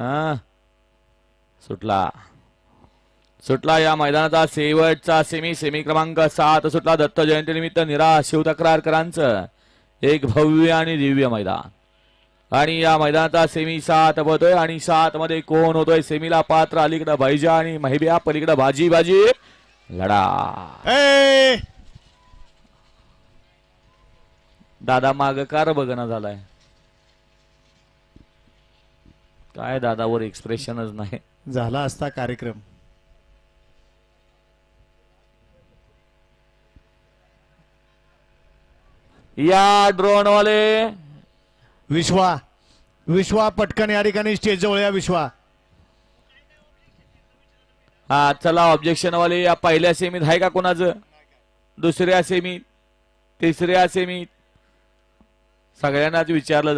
हा. सुटला. सुटला या मैदानाचा शेवटचा सेमी सेमी क्रमांक सात. सुटला दत्त जयंती निमित्त निरा शिवतक्रारकरांचं एक भव्य आणि दिव्य मैदान. आणि या मैदानाचा सेमी सात होतोय आणि सात मध्ये कोण होतोय? सेमीला पात्र अलीकडं भाईजा आणि महिब्या पलीकडं भाजी भाजी लढा. दादा माग कार बघणं झालाय. काय दादावर एक्सप्रेशनच नाही. झाला असता कार्यक्रम. या ड्रोन वाले विश्वा विश्वा पटकन या ठिकाणी स्टेज जवळ या विश्वा. हा चला ऑब्जेक्शन वाले या पहिल्या सेमीत आहे का कोणाचं? दुसऱ्या सेमीत तिसऱ्या सेमीत सगळ्यांनाच विचारलं